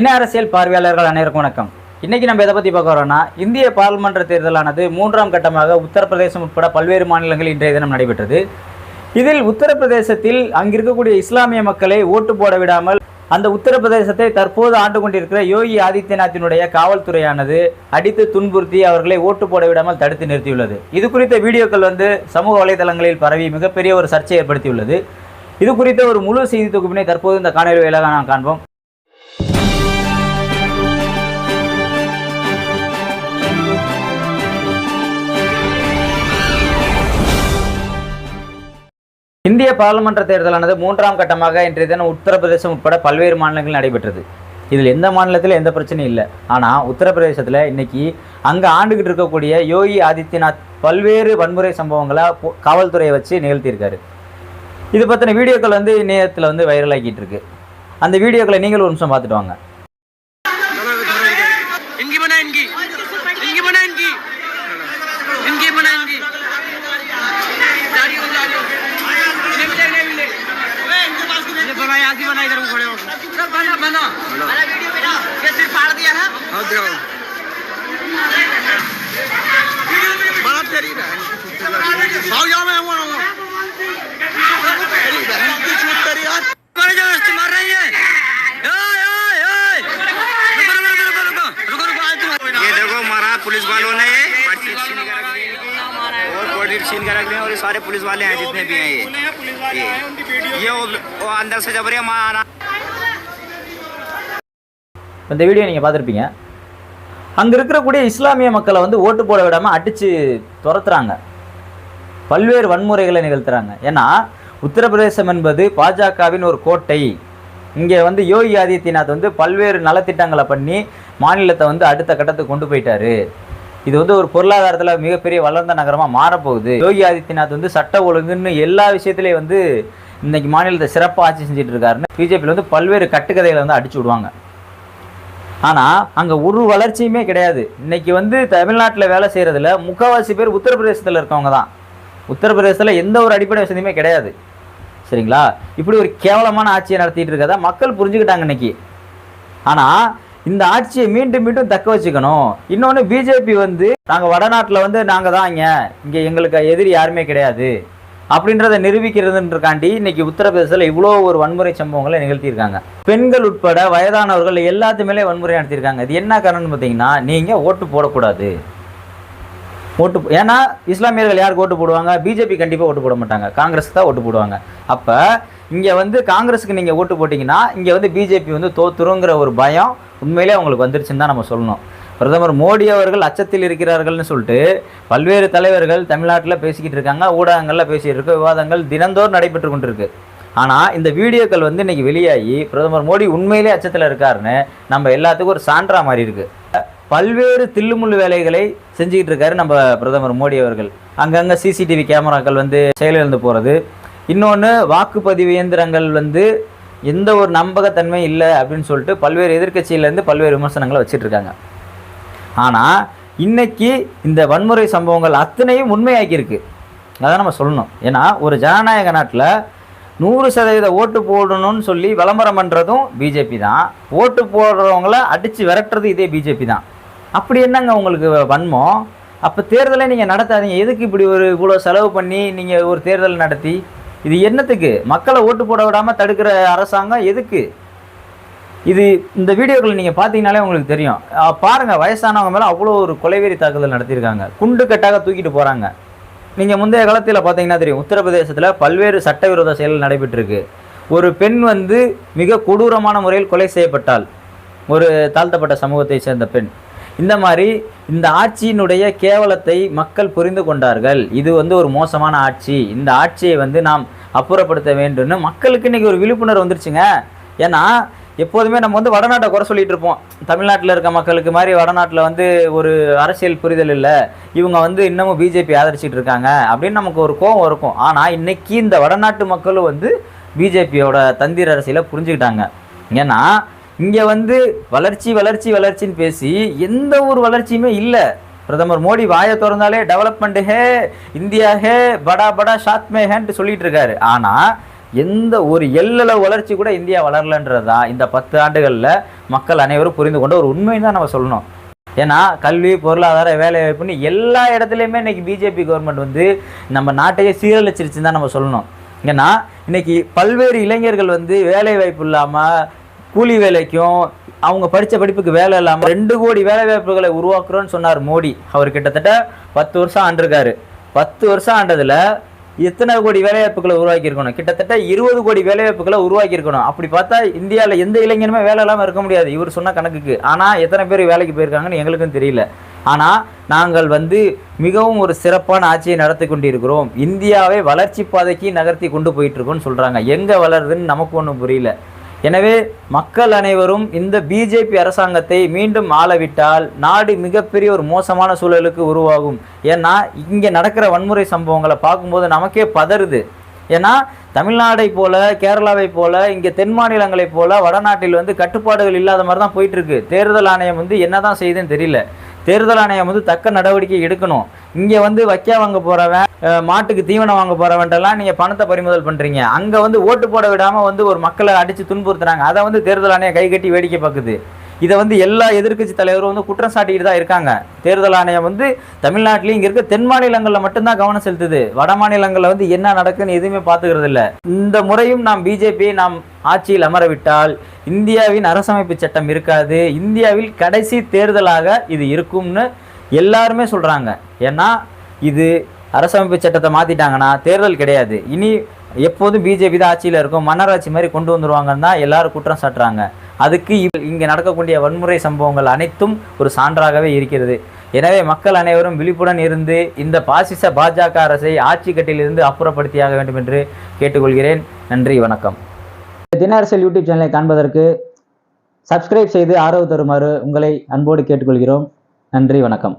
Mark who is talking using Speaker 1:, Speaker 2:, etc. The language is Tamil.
Speaker 1: இன அரசியல் பார்வையாளர்கள் அனைவருக்கும் வணக்கம். இன்னைக்கு நம்ம எதை பற்றி பார்க்க வரோம்னா இந்திய பாராளுமன்ற தேர்தலானது மூன்றாம் கட்டமாக உத்தரப்பிரதேசம் உட்பட பல்வேறு மாநிலங்களில் இன்றைய தினம் நடைபெற்றது. இதில் உத்தரப்பிரதேசத்தில் அங்கிருக்கக்கூடிய இஸ்லாமிய மக்களை ஓட்டு போட விடாமல் அந்த உத்தரப்பிரதேசத்தை தற்போது ஆண்டு கொண்டிருக்கிற யோகி ஆதித்யநாத்தினுடைய காவல்துறையானது அடித்து துன்புறுத்தி அவர்களை ஓட்டு போட விடாமல் தடுத்து நிறுத்தியுள்ளது. இது குறித்த வீடியோக்கள் வந்து சமூக வலைதளங்களில் பரவி மிகப்பெரிய ஒரு சர்ச்சையை ஏற்படுத்தியுள்ளது. இது குறித்த ஒரு முழு செய்தி தொகுப்பினை தற்போது இந்த காணொலி வாயிலாக நாம் காண்போம். இந்திய பாராளுமன்ற தேர்தலானது மூன்றாம் கட்டமாக இன்றைய தினம் உத்தரப்பிரதேசம் உட்பட பல்வேறு மாநிலங்களில் நடைபெற்றது. இதில் எந்த மாநிலத்தில் எந்த பிரச்சனையும் இல்லை. ஆனால் உத்தரப்பிரதேசத்தில் இன்னைக்கு அங்கே ஆண்டுகிட்டு இருக்கக்கூடிய யோகி ஆதித்யநாத் பல்வேறு வன்முறை சம்பவங்களை காவல்துறையை வச்சு நிகழ்த்தியிருக்காரு. இது பற்றின வீடியோக்கள் வந்து இணையத்தில் வந்து வைரலாகிட்டு இருக்கு. அந்த வீடியோக்களை நீங்கள் ஒரு நிமிஷம் பார்த்துட்டு வாங்க.
Speaker 2: इधर को खड़े हो सब बना बना। बना। वीडियो बना ये सिर्फ़ फाड़ दिया है। हाँ दिखाओ बड़ा तेरी है आओ जाओ मैं हूँ
Speaker 3: और बॉडी छीन कर रख दी और ये सारे पुलिस वाले हैं जितने भी हैं ये ये ये वो, वो अंदर से जबरिया मारा
Speaker 1: இந்த வீடியோ நீங்கள் பார்த்துருப்பீங்க அங்கே இருக்கக்கூடிய இஸ்லாமிய மக்களை வந்து ஓட்டு போட விடாமல் அடித்து துரத்துறாங்க பல்வேறு வன்முறைகளை நிகழ்த்துறாங்க ஏன்னா உத்தரப்பிரதேசம் என்பது பாஜகவின் ஒரு கோட்டை இங்கே வந்து யோகி ஆதித்யநாத் வந்து பல்வேறு நலத்திட்டங்களை பண்ணி மாநிலத்தை வந்து அடுத்த கட்டத்துக்கு கொண்டு போயிட்டாரு இது வந்து ஒரு பொருளாதாரத்தில் மிகப்பெரிய வளர்ந்த நகரமாக மாறப்போகுது. யோகி ஆதித்யநாத் வந்து சட்ட ஒழுங்குன்னு எல்லா விஷயத்துலையும் வந்து இன்னைக்கு மாநிலத்தை சிறப்பாக ஆட்சி செஞ்சுட்டு இருக்காருன்னு பிஜேபியில் வந்து பல்வேறு கட்டுக்கதைகளை வந்து அடிச்சு விடுவாங்க. ஆனால் அங்கே ஒரு வளர்ச்சியுமே கிடையாது. இன்னைக்கு வந்து தமிழ்நாட்டில் வேலை செய்கிறதுல முக்கால்வாசி பேர் உத்தரப்பிரதேசத்தில் இருக்கவங்க தான். உத்தரப்பிரதேசத்தில் எந்த ஒரு அடிப்படை வசதியுமே கிடையாது. சரிங்களா? இப்படி ஒரு கேவலமான ஆட்சியை நடத்திட்டு இருக்கதா மக்கள் புரிஞ்சுக்கிட்டாங்க இன்னைக்கு. ஆனால் இந்த ஆட்சியை மீண்டும் மீண்டும் தக்க வச்சுக்கணும். இன்னொன்று பிஜேபி வந்து நாங்கள் வடநாட்டில் வந்து நாங்கள் தான் இங்கே. இங்கே எங்களுக்கு எதிரி யாருமே கிடையாது. அப்படின்றத நிரூபிக்கிறதுன்றக்காண்டி இன்னைக்கு உத்தரப்பிரதேசத்தில் இவ்வளோ ஒரு வன்முறை சம்பவங்களை நிகழ்த்தியிருக்காங்க. பெண்கள் உட்பட வயதானவர்கள் எல்லாத்து மேலே வன்முறை நடத்தியிருக்காங்க. இது என்ன காரணம்னு பார்த்தீங்கன்னா நீங்கள் ஓட்டு போடக்கூடாது. ஓட்டு ஏன்னா இஸ்லாமியர்கள் யாருக்கு ஓட்டு போடுவாங்க? பிஜேபி கண்டிப்பாக ஓட்டு போட மாட்டாங்க. காங்கிரஸ் தான் ஓட்டு போடுவாங்க. அப்போ இங்கே வந்து காங்கிரஸுக்கு நீங்கள் ஓட்டு போட்டிங்கன்னா இங்கே வந்து பிஜேபி வந்து தோத்துருங்கிற ஒரு பயம் உண்மையிலே அவங்களுக்கு வந்துருச்சுன்னு தான் நம்ம சொல்லணும். பிரதமர் மோடி அவர்கள் அச்சத்தில் இருக்கிறார்கள்னு சொல்லிட்டு பல்வேறு தலைவர்கள் தமிழ்நாட்டில் பேசிக்கிட்டு இருக்காங்க ஊடகங்களில் பேசிகிட்டு இருக்க விவாதங்கள் தினந்தோறும் நடைபெற்று கொண்டிருக்கு. ஆனால் இந்த வீடியோக்கள் வந்து இன்னைக்கு வெளியாகி பிரதமர் மோடி உண்மையிலே அச்சத்தில் இருக்காருன்னு நம்ம எல்லாத்துக்கும் ஒரு சான்றா மாதிரி இருக்குது பல்வேறு தில்லுமுள்ளு வேலைகளை செஞ்சுக்கிட்டு இருக்காரு நம்ம பிரதமர் மோடி அவர்கள். அங்கங்கே சிசிடிவி கேமராக்கள் வந்து செயலிழந்து போகிறது இன்னொன்று வாக்குப்பதிவு இயந்திரங்கள் வந்து எந்த ஒரு நம்பகத்தன்மை இல்லை அப்படின்னு சொல்லிட்டு பல்வேறு எதிர்க்கட்சியிலேருந்து பல்வேறு விமர்சனங்களை வச்சுட்டு இருக்காங்க. ஆனால் இன்னைக்கு இந்த வன்முறை சம்பவங்கள் அத்தனையும் உண்மையாக்கியிருக்கு அதை நம்ம சொல்லணும். ஏன்னா ஒரு ஜனநாயக நாட்டில் நூறு சதவீத ஓட்டு போடணும்னு சொல்லி விளம்பரம் பண்ணுறதும் பிஜேபி தான். ஓட்டு போடுறவங்கள அடித்து விரட்டுறது இதே பிஜேபி தான். அப்படி என்னங்க உங்களுக்கு வன்மம்? அப்போ தேர்தலை நீங்கள் நடத்தாதீங்க. எதுக்கு இப்படி ஒரு இவ்வளோ செலவு பண்ணி நீங்கள் ஒரு தேர்தல் நடத்தி இது என்னத்துக்கு? மக்களை ஓட்டு போட விடாமல் தடுக்கிற அரசாங்கம் எதுக்கு? இது இந்த வீடியோக்களை நீங்கள் பார்த்தீங்கனாலே உங்களுக்கு தெரியும். பாருங்கள் வயசானவங்க மேலே அவ்வளோ ஒரு கொலைவெறி தாக்குதல் நடத்தியிருக்காங்க. குண்டு கட்டாக தூக்கிட்டு போகிறாங்க நீங்கள் முந்தைய காலத்தில் பார்த்தீங்கன்னா தெரியும். உத்தரப்பிரதேசத்தில் பல்வேறு சட்டவிரோத செயல்கள் நடைபெற்றிருக்கு. ஒரு பெண் வந்து மிக கொடூரமான முறையில் கொலை செய்யப்பட்டால் ஒரு தாழ்த்தப்பட்ட சமூகத்தை சேர்ந்த பெண். இந்த மாதிரி இந்த ஆட்சியினுடைய கேவலத்தை மக்கள் புரிந்து கொண்டார்கள். இது வந்து ஒரு மோசமான ஆட்சி. இந்த ஆட்சியை வந்து நாம் அப்புறப்படுத்த வேண்டும்னு மக்களுக்கு இன்னைக்கு ஒரு விழிப்புணர்வு வந்துருச்சுங்க. ஏன்னா எப்போதுமே நம்ம வந்து வடநாட்டை குறை சொல்லிட்டு இருப்போம். தமிழ்நாட்டில் இருக்க மக்களுக்கு மாதிரி வடநாட்டில் வந்து ஒரு அரசியல் புரிதல் இல்லை. இவங்க வந்து இன்னமும் பிஜேபி ஆதரிச்சிட்டு இருக்காங்க அப்படின்னு நமக்கு ஒரு கோவம் இருக்கும். ஆனால் இன்னைக்கு இந்த வடநாட்டு மக்களும் வந்து பிஜேபியோட தந்திர அரசியலை புரிஞ்சுக்கிட்டாங்க. ஏன்னா இங்கே வந்து வளர்ச்சி வளர்ச்சி வளர்ச்சின்னு பேசி எந்த ஒரு வளர்ச்சியுமே இல்லை. பிரதமர் மோடி வாயை திறந்தாலே டெவலப்மெண்ட் ஹே இந்தியா ஹே படா படா ஷாத் மே ஹேன்ட்டு சொல்லிட்டு இருக்காரு. ஆனால் எந்த ஒரு எல்லளவு வளர்ச்சி கூட இந்தியா வளரலன்றது தான் இந்த பத்து ஆண்டுகளில் மக்கள் அனைவரும் புரிந்து கொண்ட ஒரு உண்மைன்னு தான் நம்ம சொல்லணும். ஏன்னா கல்வி பொருளாதார வேலைவாய்ப்புன்னு எல்லா இடத்துலையுமே இன்றைக்கி பிஜேபி கவர்மெண்ட் வந்து நம்ம நாட்டையே சீரழிச்சிருச்சுன்னு தான் நம்ம சொல்லணும். ஏன்னா இன்றைக்கி பல்வேறு இளைஞர்கள் வந்து வேலை வாய்ப்பு இல்லாமல் கூலி வேலைக்கும் அவங்க படித்த படிப்புக்கு வேலை இல்லாமல் ரெண்டு கோடி வேலை வாய்ப்புகளை உருவாக்குறோன்னு சொன்னார் மோடி. அவர் கிட்டத்தட்ட பத்து வருஷம் ஆண்டிருக்காரு. பத்து வருஷம் ஆண்டதில் எத்தனை கோடி வேலைவாய்ப்புகளை உருவாக்கியிருக்கணும். கிட்டத்தட்ட இருபது கோடி வேலைவாய்ப்புகளை உருவாக்கியிருக்கணும். அப்படி பார்த்தா இந்தியாவில் எந்த இளைஞனுமே வேலை இல்லாமல் இருக்க முடியாது. இவர் சொன்ன கணக்குக்கு. ஆனால் எத்தனை பேர் வேலைக்கு போயிருக்காங்கன்னு எங்களுக்கும் தெரியல. ஆனால் நாங்கள் வந்து மிகவும் ஒரு சிறப்பான ஆட்சியை நடத்தி கொண்டிருக்கிறோம். இந்தியாவை வளர்ச்சி பாதைக்கு நகர்த்தி கொண்டு போயிட்டு இருக்கோம்னு சொல்கிறாங்க எங்கே வளருதுன்னு நமக்கு ஒன்றும் புரியல. எனவே மக்கள் அனைவரும் இந்த பிஜேபி அரசாங்கத்தை மீண்டும் ஆளவிட்டால் நாடு மிகப்பெரிய ஒரு மோசமான சூழலுக்கு உருவாகும். ஏன்னா இங்கே நடக்கிற வன்முறை சம்பவங்களை பார்க்கும்போது நமக்கே பதறுது. ஏன்னா தமிழ்நாடை போல கேரளாவை போல இங்கே தென் மாநிலங்களைப் போல வடநாட்டில் வந்து கட்டுப்பாடுகள் இல்லாத மாதிரி தான் போயிட்டுருக்கு. தேர்தல் ஆணையம் வந்து என்ன தான் செய்யுதுன்னு தெரியல. தேர்தல் ஆணையம் வந்து தக்க நடவடிக்கை எடுக்கணும். இங்கே வந்து வைக்க வாங்க போகிறவன் மாட்டுக்கு தீவனம் வாங்க போறவன்ட்டெல்லாம் நீங்கள் பணத்தை பறிமுதல் பண்ணுறீங்க அங்கே வந்து ஓட்டு போட விடாமல் வந்து ஒரு மக்களை அடித்து துன்புறுத்துறாங்க. அதை வந்து தேர்தல் ஆணையம் கை கட்டி வேடிக்கை பார்க்குது இதை வந்து எல்லா எதிர்க்கட்சி தலைவரும் வந்து குற்றம் சாட்டிக்கிட்டு தான் இருக்காங்க. தேர்தல் ஆணையம் வந்து தமிழ்நாட்டிலையும் இங்கே இருக்க தென் மாநிலங்களில் மட்டும்தான் கவனம் செலுத்துது. வட மாநிலங்களில் வந்து என்ன நடக்குன்னு எதுவுமே பார்த்துக்கிறது இல்லை. இந்த முறையும் நாம் பிஜேபியை நாம் ஆட்சியில் அமரவிட்டால் இந்தியாவின் அரசமைப்பு சட்டம் இருக்காது. இந்தியாவில் கடைசி தேர்தலாக இது இருக்கும்னு எல்லாருமே சொல்கிறாங்க ஏன்னா இது அரசமைப்பு சட்டத்தை மாற்றிட்டாங்கன்னா தேர்தல் கிடையாது. இனி எப்போதும் பிஜேபி தான் ஆட்சியில் இருக்கும். மன்னராட்சி மாதிரி கொண்டு வந்துருவாங்கன்னு தான் எல்லாரும் குற்றம் சாட்டுறாங்க. அதுக்கு இங்கே நடக்கக்கூடிய வன்முறை சம்பவங்கள் அனைத்தும் ஒரு சான்றாகவே இருக்கிறது. எனவே மக்கள் அனைவரும் விழிப்புடன் இருந்து இந்த பாசிச பாஜக அரசை ஆட்சி கட்டிலிருந்து அப்புறப்படுத்தியாக வேண்டும் என்று கேட்டுக்கொள்கிறேன். நன்றி வணக்கம். தினரசல் யூடியூப் சேனலை காண்பதற்கு சப்ஸ்கிரைப் செய்து ஆதரவு தருமாறு உங்களை அன்போடு கேட்டுக்கொள்கிறோம். நன்றி வணக்கம்.